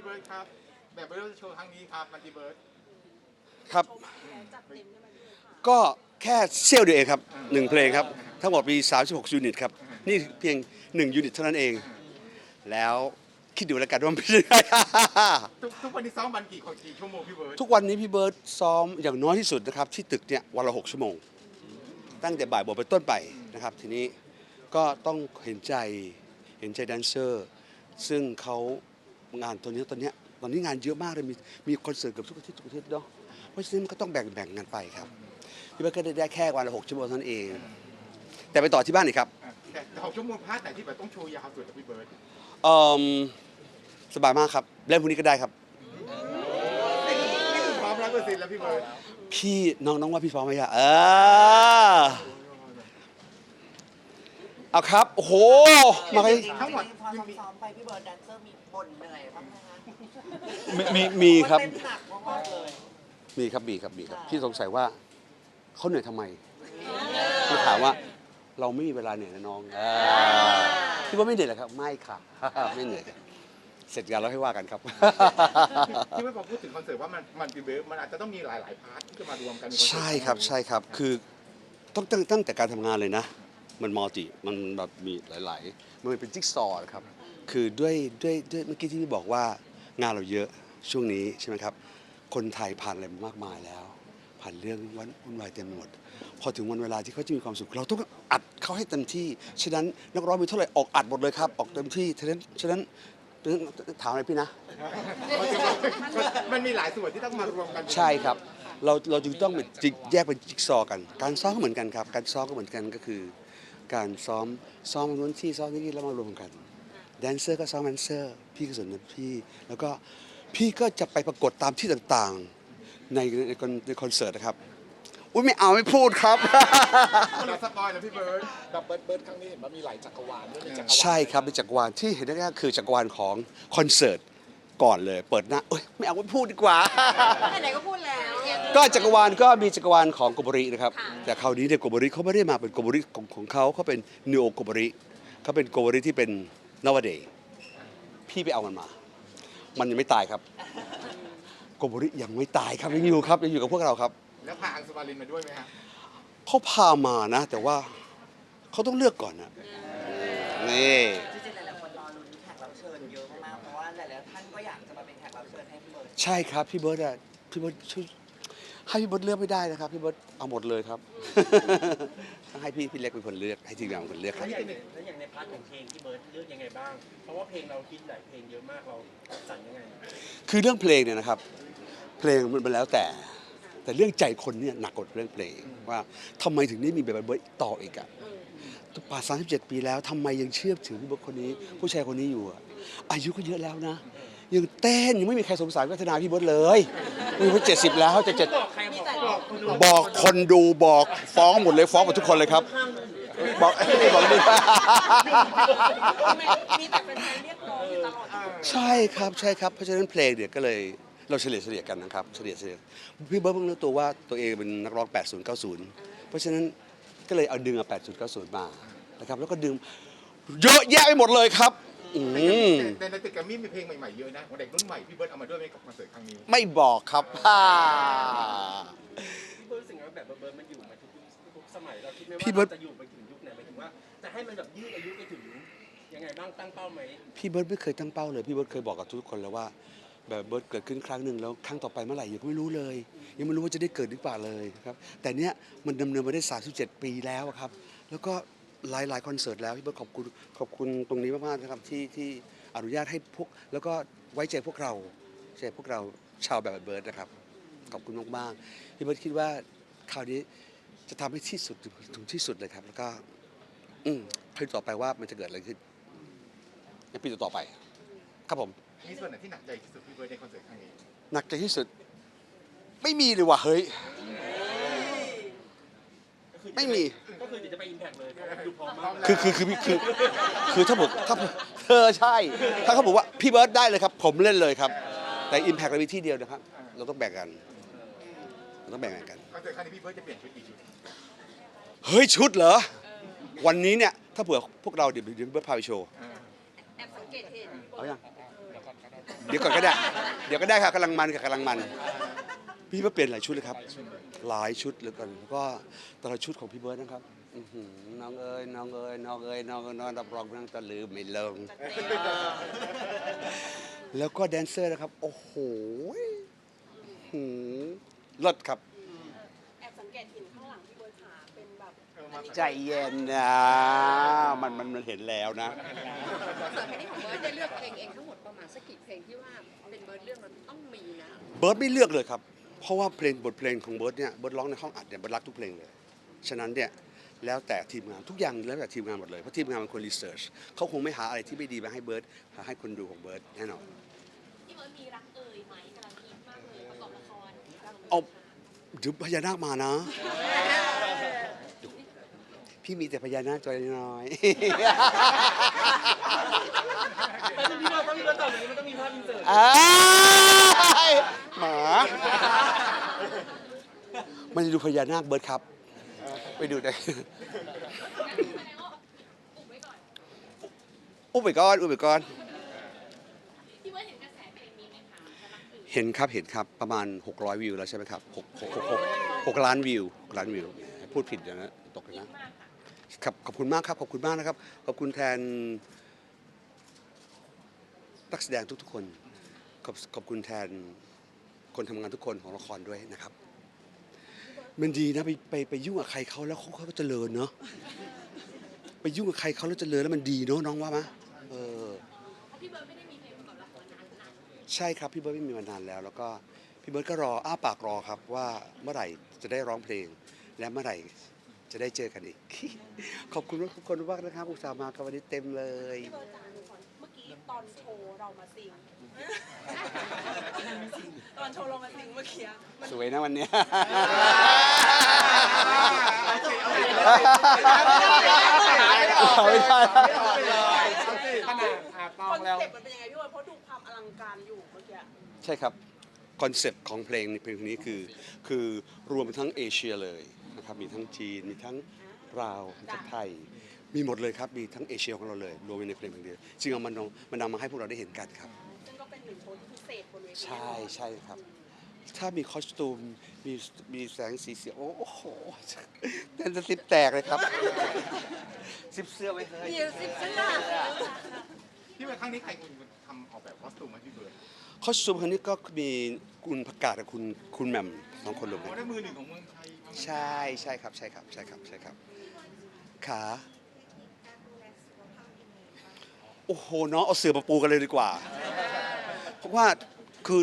พี่เบิร์ดครับ แบบเบิร์ดโชว์ครั้งนี้ครับมันติเบิร์ดครับจัดเต็มใช่ไหมพี่เบิร์ดค่ะก็แค่เซี่ยวเดียวเองครับหนึ่งเพลงครับ ทั้งหมดมี 36 ยูนิตครับ นี่เพียง 1 ยูนิตเท่านั้นเอง แล้วคิดดูแล้วกันว่ามันเป็นยังไง ทุกทุกวันนี้ซ้อมวันกี่คนกี่ชั่วโมงพี่เบิร์ดทุกวันนี้พี่เบิร์ตซ้อมอย่างน้อยที่สุดนะครับ ที่ตึกเนี่ยวันละ6ชั่วโมง ตั้งแต่บ่ายโมงเป็นต้นไปนะครับ ทีนี้ก็ต้องเห็นใจเห็นใจแดนเซอร์ ซึ่งเขา งานตัวนี้ตอนเนี้ยตอนนี้งานเยอะมากเลยมีมีคอนเสิร์ตเกือบทุกอาทิตย์ทุกอาทิตย์เนาะเพราะฉะนั้นมันก็ต้องแบ่งแบ่งกันไปครับพี่เบิร์ตก็ได้ได้แค่วันละหกชั่วโมงเท่านั้นเอง แต่ไปต่อที่บ้านอีกครับอะแต่แต่หกชั่วโมงพาร์ทไหนที่แบบต้องโชว์ยาวสุดอะพี่เบิร์ดเอิ่มสบายมากครับเล่นพวกนี้ก็ได้ครับนี่คือพร้อมร้อยเปอร์เซ็นต์แล้วพี่เบิร์ดพี่น้องน้องว่าพี่พร้อมไหมอะเออ เอาครับ โอ้โห มาให้ทั้งหมดพอซ้อมๆไปพี่เบิร์ดแดนเซอร์มีบ่นเหนื่อยบ้างไหมคะมีมีมีครับ เต้นหนักมากๆเลยมีครับมีครับมีครับพี่สงสัยว่าเขาเหนื่อยทำไมพี่ถามว่าเราไม่มีเวลาเหนื่อยนะน้องเออพี่ว่าไม่เหนื่อยเหรอครับ ไม่ค่ะ ไม่เหนื่อยครับเสร็จงานแล้วให้ว่ากันครับ ที่ไม่พอพูดถึงคอนเสิร์ตว่ามันมันติเบิร์ดมันอาจจะต้องมีหลาย ๆ พาร์ทที่จะมารวมกันนอนเสิต ใช่ครับใช่ครับคือต้องตั้งตั้งแต่การทำงานเลยนะ มันมัลติมันแบบมีหลาย ๆ มันเป็นจิ๊กซอว์ครับ คือด้วยด้วยด้วยเมื่อกี้ที่พี่บอกว่างานเราเยอะช่วงนี้ใช่ไหมครับ คนไทยผ่านอะไรมามากมายแล้ว ผ่านเรื่องวันวุ่นวายเต็มไปหมด พอถึงวันเวลาที่เขาจะมีความสุข เราต้องอัดเขาให้เต็มที่ ฉะนั้นนักร้องมีเท่าไหร่ออกอัดหมดเลยครับ ออกเต็มที่ฉะนั้นฉะนั้นถามอะไรพี่นะ มันมีหลายส่วนที่ต้องมารวมกัน ใช่ครับ เราเราจึงต้องเป็นจิกแยกเป็นจิ๊กซอว์กัน การซ้อมก็เหมือนกันครับ การซ้อมก็เหมือนกันก็คือ การซ้อมซ้อมนู้นที่ซ้อมนี่แล้วมารวมกันแดนเซอร์ก็ซ้อมแดนเซอร์พี่ก็ส่วนนั้นพี่ แล้วก็พี่ก็จะไปปรากฏตามที่ต่างๆในในคอนในคอนเสิร์ตนะครับอุ้ยไม่เอาไม่พูดครับเราสปอยแล้วพี่เบิร์ดดับเบิลเบิร์ดครั้งนี้เห็นว่ามีหลายจักรวาลด้วยมีจักรวาลใช่ครับเป็นจักรวาลที่เห็นได้ก็คือจักรวาลของคอนเสิร์ต ก่อนเลย เปิดหน้าเอ้ยไม่เอาไม่พูดดีกว่า ไหนๆก็พูดแล้ว ก็จักรวาลก็มีจักรวาลของโกโบรินะครับแต่คราวนี้เนี่ยโกโบริเขาไม่ได้มาเป็นโกโบริของของเขาเขาเป็นนิโอโกโบริเขาเป็นโกโบริที่เป็นนวเดย์พี่ไปเอามันมา มันยังไม่ตายครับโกโบริยังไม่ตายครับยังอยู่ครับยังอยู่กับพวกเราครับ แล้วพาอังสุมารินมาด้วยไหมฮะเขาพามานะ แต่ว่าเขาต้องเลือกก่อนนะนี่จ รอลุ้นแขกรับเชิญเยอะมากๆเพราะว่าหลายๆท่านก็อยากจะมาเป็นแขกรับเชิญให้พี่เบิร์ดใช่ครับพี่เบิร์ดอะพี่เบิร์ดช่วยให้พี่เบิร์ดเลือกไม่ได้นะครับพี่เบิร์ดเอาหมดเลยครับต้องให้พี่พี่เล็กเป็นคนเลือกให้ทีมงานเป็นคนเลือกคแล้รับวอย่างในแล้วอย่างในพาร์ทของเพลงที่เบิร์ดเลือกยังไงบ้าง เพราะว่าเพลงเราคิดหลายเพลงเยอะมากเราสั่นยังไง คือเรื่องเพลงเนี่ยนะครับ เพลงมันเป็นแล้วแต่ แต่เรื่องใจคนเนี่ยหนักกว่าเรื่องเพลงว่าทำไมถึงได้มีแบบเบิร์ดต่ออีกอะ ป่าสามสิบเจ็ดปีแล้วทำไมยังเชื่อถือพี่เบิร์ดคนนี้ ผู้ชายคนนี้อยู่อะอายุก็เยอะแล้วนะ ยังเต้นยังไม่มีใครสงสารวัฒนาพี่เบิร์ดเลยพี่เบิร์ดเจ็ดสิบแล้วจะเจ็ดบอกใครบอกบอกคนดูบอกคนดูบอกฟ้องหมดเลยฟ้องหมดทุกคนเลยครับ บอกบอกดิมีแต่เป็นเรียกร้องตลอดใช่ครับใช่ครับเพราะฉะนั้นเพลงเนี่ยก็เลยเราเฉลี่ยเฉลี่ยกันนะครับเฉลี่ยเฉลี่ยพี่เบิร์ดเพิ่งรู้ตัวว่าตัวเองเป็นนักร้อง 80 90 เพราะฉะนั้น ก็เลยเอาดึงเอา80 90 มานะครับแล้วก็ดึงเยอะแยะไปหมดเลยครับอืมแต่ในตึกแกรมมี่มีเพลงใหม่ๆเยอะนะของเด็กรุ่นใหม่พี่เบิร์ดเอามาด้วยไหมกับคอนเสิร์ตครั้งนี้ไม่บอกครับฮ่าพี่เบิร์ดรู้สึกไงว่าแบบเบิร์ดมันอยู่มาทุกยุคทุกสมัยเราคิดไหมว่าพี่เบิร์ดเราจะอยู่ไปถึงยุคไหนหมายถึงว่าจะให้มันแบบยืดอายุไปถึงยังไงบ้างตั้งเป้าไหมพี่เบิร์ดไม่เคยตั้งเป้าเลยพี่เบิร์ดเคยบอกกับทุกคนแล้วว่า แบบเบิร์ดเกิดขึ้นครั้งหนึ่งแล้วครั้งต่อไปเมื่อไหร่ยังไม่รู้เลย ยังไม่รู้ว่าจะได้เกิดหรือเปล่าเลยครับแต่เนี้ยมันดำเนินมาได้ 37 ปีแล้วครับแล้วก็หลายหลายคอนเสิร์ตแล้วพี่เบิร์ดขอบคุณขอบคุณตรงนี้มากๆนะครับที่ที่อนุญาตให้พวกแล้วก็ไว้ใจพวกเราใจพวกเราชาวแบบเบิร์ดนะครับขอบคุณมากๆพี่เบิร์ดคิดว่าคราวนี้จะทำให้ที่สุดถึงที่สุดเลยครับ แล้วก็ อืมครั้งต่อไปว่ามันจะเกิดอะไรขึ้นในปีต่อไป ครับผม มีส่วนไหนที่หนักใจที่สุดพี่เบิร์ดในคอนเสิร์ตครั้งนี้หนักใจที่สุด ไม่มีเลยว่ะเฮ้ย ไม่มี ก็คือเดี๋ยวจะไปอิมแพกเลยเพราะว่าดูพร้อมมากคือคือคือคือคือถ้าผมถ้าผมเธอใช่ ถ้าเขาบอกว่าพี่เบิร์ดได้เลยครับ ผมเล่นเลยครับ แต่อิมแพ t เรามีที่เดียวนะครับ เราต้องแบ่งกันเราต้องแบ่งกัน คอนเสิร์ตครั้งนี้พี่เบิร์ดจะเปลี่ยนชุดกี่ชุดเฮ้ยชุดเหรอ วันนี้เนี่ย ถ้าเผื่อพวกเราเดี๋ยวเดี๋ยวพี่เบิร์ดพาไปโชว์อ่าแอบสังเกตเห็นเอายัง เดี๋ยวก่อนก็ได้ เดี๋ยวก็ได้ค่ะกำลังมันค่ะกำลังมัน พี่เบิร์ดเปลี่ยนหลายชุดเลยครับ หลายชุดเหลยกันแล้วก็แต่ละชุดของพี่เบิร์ดนะครับอื้อหือน้องเอ้ยน้องเอ้ยน้องเอ้ยน้องเอ้ยน้องรับรองนั่งตะลืมไม่ลงแล้วก็แดนเซอร์นะครับ โอ้โหหืมเลิศครับ ใจเย็นนะ มันมันมันเห็นแล้วนะ ส่วนเพลงนี้ของเบิร์ดได้เลือกเพลงเองทั้งหมดประมาณสักกี่เพลงที่ว่าเป็นเบิร์ดเรื่องมันต้องมีนะ เบิร์ดไม่เลือกเลยครับ เพราะว่าเพลงบทเพลงของเบิร์ดเนี่ยเบิร์ดร้องในห้องอัดเนี่ยเบิร์ดรักทุกเพลงเลย ฉะนั้นเนี่ยแล้วแต่ทีมงานทุกอย่างแล้วแต่ทีมงานหมดเลยเพราะทีมงานเป็นคนรีเสิร์ชเขาคงไม่หาอะไรที่ไม่ดีมาให้เบิร์ดหาให้คนดูของเบิร์ดแน่นอนพี่เบิร์ดมีรักเอ่ยไหมกำลังฮิตมากเลยประกอบละครเอาเดี๋ยวพญานาคมานะ พี่มีแต่พญานาคตัวน้อยแต่พี่เราต้องมีมาตอบแบบนี้มันต้องมีภาพอินเสิร์ตอ้ายหมา มันจะดูพญานาคเบิร์ดครับ ไปดูได้อุ้มไปก่อนอุ้มไปก่อน พี่เบิร์ดเห็นกระแสเพลงนี้ไหมคะรักเอ่ยเห็นครับ เห็นครับ ประมาณ 600 วิวแล้วใช่ไหมครับ6 6 6 6 6ล้านวิว6ล้านวิว พูดผิดอย่างนะ ตกเลยนะ มาก ครับขอบคุณมากครับขอบคุณมากนะครับ ขอบคุณแทนนักแสดงทุกๆ คนขอบขอบคุณแทนคนทำงานทุกคนของละครด้วยนะครับ มันดีนะไปไปไปยุ่งกับใครเขาแล้วเขาเขาก็เจริญเนาะไปยุ่งกับใครเขาแล้วเจริญแล้วมันดีเนาะน้องว่าไหมเออพี่เบิร์ดไม่ได้มีเพลงประกอบละครนานนานใช่ครับพี่เบิร์ดไม่มีมานานแล้ว แล้วก็พี่เบิร์ดก็รออ้าปากรอครับว่าเมื่อไหร่จะได้ร้องเพลงและเมื่อไหร่ จะได้เจอกันอีก ขอบคุณทุกคนมากนะครับอุตส่าห์มาครับวันนี้เต็มเลยพี่เบิร์ดจ๋าหนูขอเมื่อกี้ตอนโชว์เรามาซิงตอนโชว์เรามาซิงเมื่อกี้มันสวยนะวันเนี้ยไม่ได้ขนาดอาตอคองนแล้วเซ็ปต์มันเป็นยังไงพี่เบิร์ดเพราะดูความอลังการอยู่เมื่อกี้ใช่ครับคอนเซปต์ของเพลงในเพลงนี้คือ คือรวมทั้งเอเชียเลย นะครับมีทั้งจีน มีทั้งลาวมีทั้งไทย มีหมดเลยครับ มีทั้งเอเชียของเราเลยรวมไว้ในเพลงเพลงเดียวจึงเอามันมันนำมาให้พวกเราได้เห็นกันครับซึ่งก็เป็นหนึ่งโชว์ที่พิเศษบนเวทีใช่ใช่ครับ ถ้ามีคอสตูมมีมีแสงสีเสียงโอ้โหเต้นจะซิปแตกเลยครับซิปเสื้อไว้เลยมีสิบเสื้อพี่เบิร์ดครั้งนี้ใครคุณทำออกแบบคอสตูมให้พี่เบิร์ดคอสตูมครั้งนี้ก็มีคุณประกาศกับคุณคุณแหม่มสองคนรวมโอ้กันได้มือหนึ่งของเมืองไทยมา ใช่ใช่ครับใช่ครับใช่ครับใช่ครับขาโอ้โหน้องเอาเสือมาปูกันเลยดีกว่า เพราะว่าคือ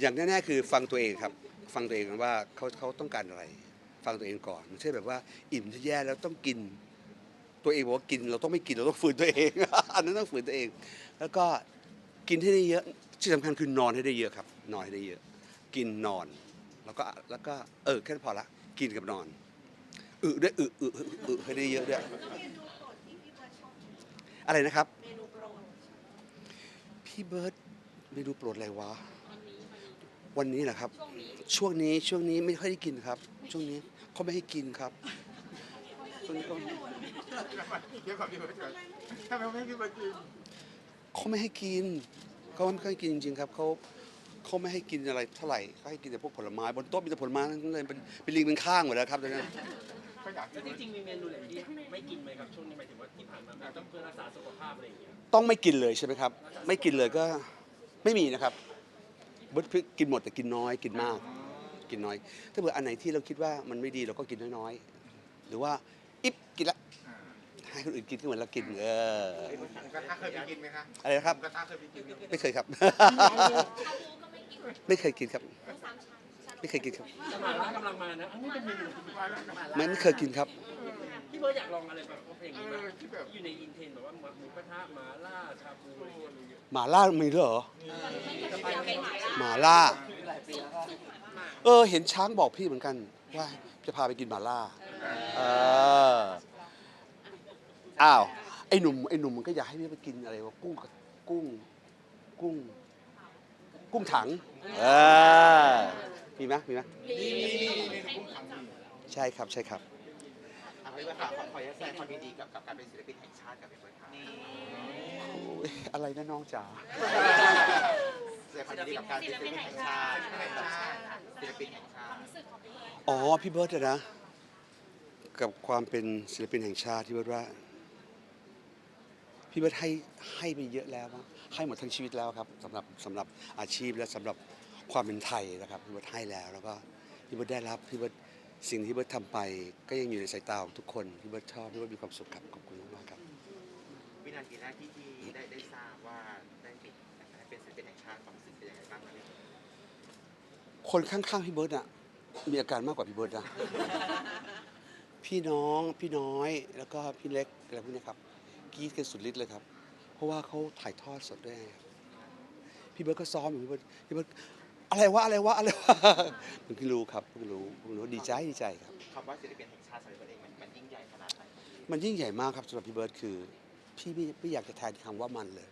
อย่างแน่ๆคือฟังตัวเองครับ ฟังตัวเองว่าเขาเขาต้องการอะไร ฟังตัวเองก่อนไม่ใช่แบบว่า อิ่มจะแย่แล้วต้องกิน ตัวเองบอกว่ากินเราต้องไม่กินเราต้องฝืนตัวเอง อันนั้นต้องฝืนตัวเอง แล้วก็กินให้ได้เยอะที่สำคัญคือนอนให้ได้เยอะครับ นอนให้ได้เยอะ กินนอน แล้วก็แล้วก็เออแค่นั้นพอละกินกับนอนอึด้วยอึอึอึอึให้ได้เยอะด้วยอะไรนะครับเมนูโปรดพี่เบิร์ตเมนูโปรดอะไรวะวันนี้เหรอครับช่วงนี้ช่วงนี้ช่วงนี้ไม่ค่อยได้กินครับ ช่วงนี้เขาไม่ให้กินครับช่วงนี้เขาเดี๋ยวก่อนพี่เบิร์ดก่อนทำไมไม่ให้พี่เบิร์ดกินเขาไม่ให้กินเขาไม่ค่อยกินจริงๆครับเขา เขาไม่ให้กินอะไรเท่าไหร่เขาให้กินแต่พวกผลไม้บนโต๊ะมีแต่ผลไม้ทั้งนั้นเลยเป็นเป็นลิงเป็นข้างหมดแล้วครับตอนนี้ก็อยากแล้วจริงๆมีเมนูไหนที่ไม่กินไหมครับช่วงนี้หมายถึงว่าที่ผ่านมาแบบต้องเพื่อรักษาสุขภาพอะไรอย่างเงี้ยต้องไม่กินเลยใช่ไหมครับ ไม่กินเลยก็ไม่มีนะครับเบิร์ตกินหมดแต่กินน้อยกินมาก กินน้อย ถ้าเผื่ออันไหนที่เราคิดว่ามันไม่ดีเราก็กินน้อยๆหรือว่าอิบกินละให้คนอื่นกินก็เหมือนเรากินเออหมูกระทะเคยไปกินไหมคะอะไรนะครับหมูกระทะเคยไปกินไหมไม่เคยครับไม่ เคยกินครับ ไม่เคยกินครับแต่หมาล่ากำลังมานะอันนี้เป็นเมนูที่ไม่ไม่เคยกินครับ พี่เบิร์ดอยากลองอะไรแบบเพลงเอนี้ไหมอที่แบบอยู่ในอินเทนแบบว่าหมูกระทะหมาล่าชาบูอะไรอย่างเงี้ยหมาล่ามีด้วยเหรอจะไปเป็นหมายหมาล่าหลายปีแล้วก็เออ เห็นช้างบอกพี่เหมือนกันว่าจะพาไปกินหมาล่าเอออ้าวไอ้หนุ่มไอ้หนุ่มมันก็อยากให้พี่ไปกินอะไรวะกุ้งกับกุ้งกุ้ง กุ้งถังเออมีไหมมีไหมนี่นี่นี่นี่กุ้งถังนี่ใช่ครับใช่ครับเอาไว้ว่าขอขอแสดงความยินดีกับกับการเป็นศิลปินแห่งชาติกับพี่เบิร์ดครับโอ้ยอะไรนะน้องจ๋ากับการศิเป็นลศิปิลนปินแห่แห่งงชาชาติติศิลปินแห่งชาความติรู้สึกของพี่เบิร์ดอ๋อพี่เบิร์ตอะนะกับความเป็นศิลปินแห่งชาติที่เบิร์ตว่า พี่เบิร์ตให้ให้ไปเยอะแล้วอะให้หมดทั้งชีวิตแล้วครับสำหรับสำหรับอาชีพและสำหรับความเป็นไทยนะครับพี่เบิร์ตให้แล้วแล้วก็พี่เบิร์ตได้รับพี่เบิร์ตสิ่งที่พี่เบิร์ตทำไป ก็ยังอยู่ในสายตาของทุกคนพี่เบิร์ตชอบพี่เบิร์ตมีความสุขครับขอบคุณมากๆครับ วินาทีแรกที่ที่ได้ได้ทราบว่าได้ติดให้เป็นศิลปินแห่งชาติความรู้สึกเป็นยังไงบ้างครับคนข้างๆพี่เบิร์ตอะมีอาการมากกว่าพี่เบิร์ตนะ พี่น้องพี่น้อยแล้วก็พี่เล็กอะไรพวกเนี้ยครับ กรีดกันสุดฤทธิ์เลยครับ เพราะว่าเขาถ่ายทอดสดด้วยครับพี่เบิร์ตก็ซ้อมอยู่พี่เบิร์ตพี่เบิร์ตอะไรวะอะไรวะอะไรวะผมเพิ่งรู้ครับเพิ่งรู้เพิ่งรู้ดีใจดีใจครับ คำว่าศิลปินแห่งชาติสำหรับตัวเองมันมันยิ่งใหญ่ขนาดไหนมันยิ่งใหญ่มากครับสำหรับพี่เบิร์ตคือ พี่ไม่ไม่อยากจะแทนคำว่ามันเลย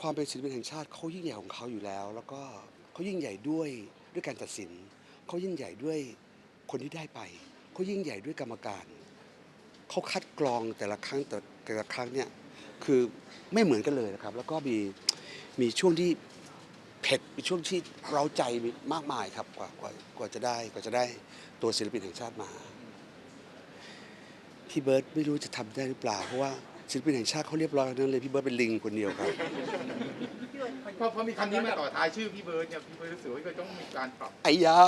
ความเป็นศิลปินแห่งชาติเขายิ่งใหญ่ของเขาอยู่แล้ว แล้วก็เขายิ่งใหญ่ด้วยด้วยการตัดสินเขายิ่งใหญ่ด้วยคนที่ได้ไปเขายิ่งใหญ่ด้วยกรรมการ เขาคัดกรองแต่ละครั้งแต่แต่ละครั้งเนี่ยคือไม่เหมือนกันเลยนะครับ แล้วก็มีมีช่วงที่เผ็ดมีช่วงที่เร้าใจมีมากมายครับกว่ากว่ากว่าจะได้กว่าจะได้ตัวศิลปินแห่งชาติมาพี่เบิร์ตไม่รู้จะทำได้หรือเปล่าเพราะว่าศิลปินแห่งชาติเขาเรียบร้อยแล้วนั้นเลยพี่เบิร์ตเป็นลิงคนเดียวครับ พอพอมีคำนี้มาต่อท้ายชื่อพี่เบิร์ดเนี่ยพี่เบิร์ดรู้สึกว่าพี่เบิร์ดต้องมีการปรับ ไอ้ยา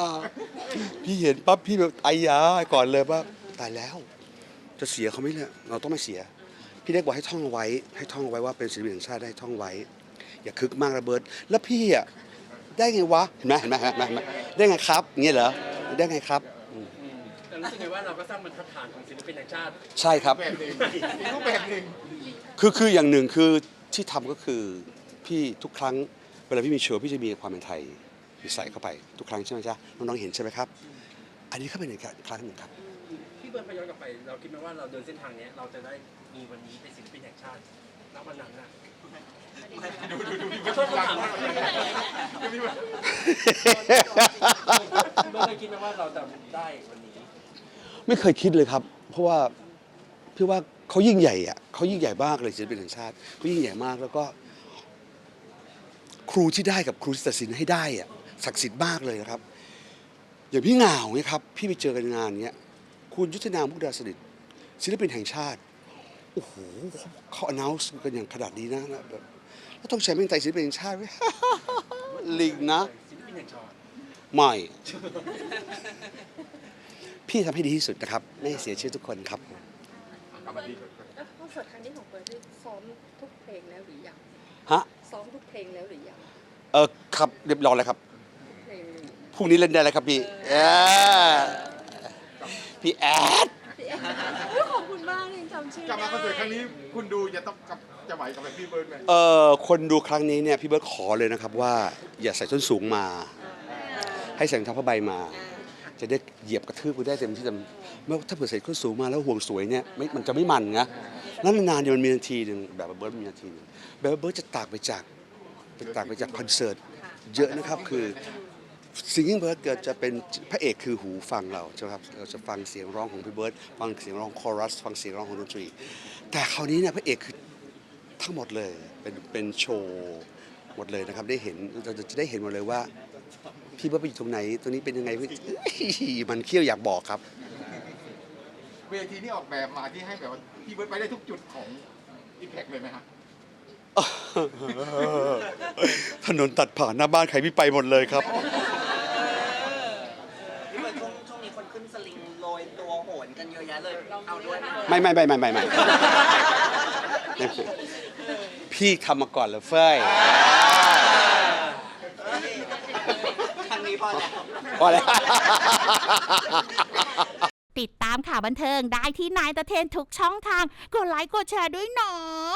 พี่เห็นปั๊บพี่แบบไอ้ยาก่อนเลยว่าตายแล้ว จะเสียเขาไหมเนี่ยเราต้องไม่เสีย พี่เล็กบอกให้ท่องเอาไว้ ให้ท่องเอาไว้ว่าเป็นศิลปินแห่งชาติได้ท่องไว้ อย่าคึกมากระเบิด แล้วพี่อะได้ไงวะเห็นไหมเห็นไหมเห็นไหมเห็นไหมได้ไงครับอย่างเงี้ยเหรอได้ไงครับอืมอืมแต่รู้สึกไงว่าเราก็สร้างบรรทัดฐานของศิลปินแห่งชาติ ใช่ครับ แบบหนึ่งอีกรูปแบบหนึ่งคือคืออย่างหนึ่งคือที่ทำก็คือพี่ทุกครั้งเวลาพี่มีโชว์พี่จะมีความเป็นไทยใส่เข้าไปทุกครั้งใช่ไหมจ๊ะน้องๆเห็นใช่ไหมครับ อันนี้ก็เป็นอีกครั้งหนึ่งครับ พี่เบิร์ดพย้อนกลับไป เราคิดไหมว่าเราเดินเส้นทางเนี้ยเราจะได้มีวันนี้เป็นศิลปินแห่งชาติณวันนั้นน่ะดูดูดูขอเบิร์ดโทษคำถามพี่เร์ดพี่เบิร์ดเคยคิดไหมว่าเราจะได้วันนี้ ไม่เคยคิดเลยครับ เพราะว่าพี่ว่าเขายิ่งใหญ่อะเขายิ่งใหญ่มากเลยศิลปินแห่งชาติเขายิ่งใหญ่มากแล้วก็ ครูที่ได้กับครูที่ตัดสินให้ได้อะศักดิ์สิทธิ์มากเลยนะครับ อย่างพี่เหงาเนี่ยครับ พี่ไปเจอกันงานเนี้ย คุณยุทธนามุกดาสนิทศิลปินแห่งชาติโอ้โหเขาอนาวส์กันอย่างขนาดนี้นะแบบแล้วต้องใช้แม่งใจศิลปินแห่งชาติไว้ลิงนะศิลปินแห่งชาติไม่พี่ทำให้ดีที่สุดนะครับ ไม่ให้เสียชื่อทุกคนครับกลับมาดีแล้วคอนเสิร์ตครั้งนี้ของเบิร์ดได้ซ้อมทุกเพลงแล้วหรือยังฮะซ้อมทุกเพลงแล้วหรือยังเออครับเรียบร้อยแล้วครับทุกเพลงเลยพรุ่งนี้เล่นได้แล้วครับพี่ เออพี่แอดขอบคุณมากเลยจำชื่อกลับมาคอนเสิร์ตครั้งได้นี้คุณดูจะต้องกับจะไหวกับแบบพี่เบิร์ดไหมเออคนดูครั้งนี้เนี่ยพี่เบิร์ตขอเลยนะครับว่าอย่าใส่ส้นสูงมา ให้ใส่รองเท้าผ้าใบมา จะได้เหยียบกระทืบกูได้เต็มที่เต็มเมื่อถ้าเผื่อใส่ส้นสูงมาแล้วห่วงสวยเนี่ยไม่มันจะไม่มันนะแล้วนานๆเนี่ยมันมีนาทีหนึ่งแบบเบิร์ตมีนาทีหนึ่งแบบเบิร์ตจะตากไปจากไปตากไปจากคอนเสิร์ตเยอะนะครับคือ ซิงกิ้งเบิร์ดเกิดจะเป็นพระเอกคือหูฟังเราใช่ไหมครับเราจะฟังเสียงร้องของพี่เบิร์ดฟังเสียงร้องคอรัส ฟังเสียงร้องของดนตรี แต่คราวนี้เนี่ยพระเอกคือทั้งหมดเลยเป็นเป็นโชว์หมดเลยนะครับได้เห็นเราจะได้เห็นหมดเลยว่า พี่เบิร์ดไปอยู่ตรงไหนตรงนี้เป็นยังไงเฮ้ยมันเขี้ยวอยากบอกครับ เวทีนี่ออกแบบมาที่ให้แบบว่าพี่เบิร์ดไปได้ทุกจุดของอิมแพกเลยไหมฮะถนนตัดผ่านหน้าบ้านใครพี่ไปหมดเลยครับ พี่เบิร์ดช่วงช่วงนี้คนขึ้นสลิงโรยตัวโหนกันเยอะแยะเลย เอาด้วยไหมไม่ไม่ไม่ไม่ไม่ไม่พี่ทำมาก่อนเลยเฟ้ยครั้งนี้พอแล้ว พอแล้ว ติดตามข่าวบันเทิงได้ที่นายตะเทนทุกช่องทาง กดไลค์กดแชร์ด้วยเนาะ